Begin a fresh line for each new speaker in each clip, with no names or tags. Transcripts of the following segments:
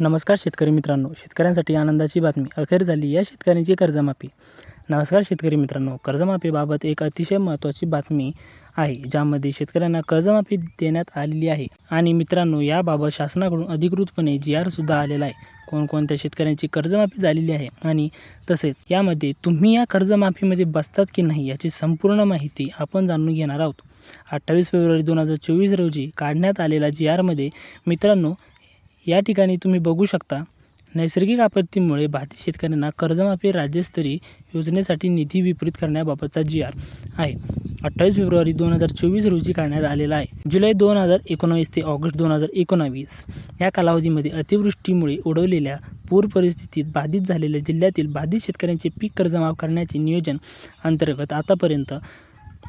नमस्कार शेतकरी मित्रांनो. शेतकऱ्यांसाठी आनंदाची बातमी. अखेर झाली या शेतकऱ्यांची कर्जमाफी. नमस्कार शेतकरी मित्रांनो. कर्जमाफीबाबत एक अतिशय महत्त्वाची बातमी आहे ज्यामध्ये शेतकऱ्यांना कर्जमाफी देण्यात आलेली आहे. आणि मित्रांनो याबाबत शासनाकडून अधिकृतपणे जी आरसुद्धा आलेला आहे. कोणकोणत्या शेतकऱ्यांची कर्जमाफी झालेली आहे आणि तसेच यामध्ये तुम्ही या कर्जमाफीमध्ये बसतात की नाही याची संपूर्ण माहिती आपण जाणून घेणार आहोत. अठ्ठावीस फेब्रुवारी दोन हजार चोवीस रोजी काढण्यात आलेल्या जी आरमध्ये मित्रांनो या ठिकाणी तुम्ही बघू शकता नैसर्गिक आपत्तीमुळे बाधित शेतकऱ्यांना कर्जमाफी राज्यस्तरीय योजनेसाठी निधी विपरीत करण्याबाबतचा जी आर आहे. अठ्ठावीस फेब्रुवारी दोन हजार चोवीस रोजी काढण्यात आलेला आहे. जुलै दोन हजार एकोणावीस ते ऑगस्ट दोन हजार एकोणावीस या कालावधीमध्ये अतिवृष्टीमुळे उडवलेल्या पूर परिस्थितीत बाधित झालेल्या जिल्ह्यातील बाधित शेतकऱ्यांचे पीक कर्जमाफ करण्याचे नियोजन अंतर्गत आतापर्यंत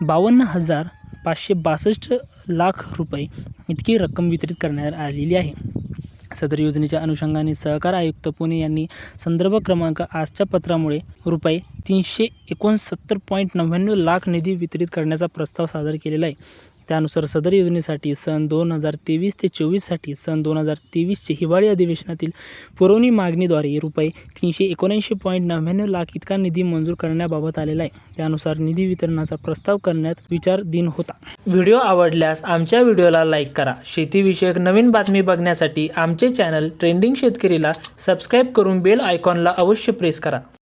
बावन्न हजार पाचशे बासष्ट लाख रुपये इतकी रक्कम वितरित करण्यात आलेली आहे. सदर योजनेच्या अनुषंगाने सहकार आयुक्त पुणे यांनी संदर्भ क्रमांक आजच्या पत्रामुळे रुपये तीनशे एकोणसत्तर पॉईंट नव्याण्णव लाख निधी वितरित करण्याचा प्रस्ताव सादर केलेला आहे. त्यानुसार सदर योजनेसाठी सन दोन हजार तेवीस ते चोवीससाठी सन दोन हजार तेवीसचे हिवाळी अधिवेशनातील पुरवणी मागणीद्वारे रुपये तीनशे एकोणऐंशी पॉईंट नव्याण्णव लाख इतका निधी मंजूर करण्याबाबत आलेला आहे. त्यानुसार निधी वितरणाचा प्रस्ताव करण्यात विचार दिन होता. व्हिडिओ आवडल्यास आमच्या व्हिडिओला लाईक करा. शेतीविषयक नवीन बातमी बघण्यासाठी आमचे चॅनल ट्रेंडिंग शेतकरीला सबस्क्राईब करून बेल आयकॉनला अवश्य प्रेस करा.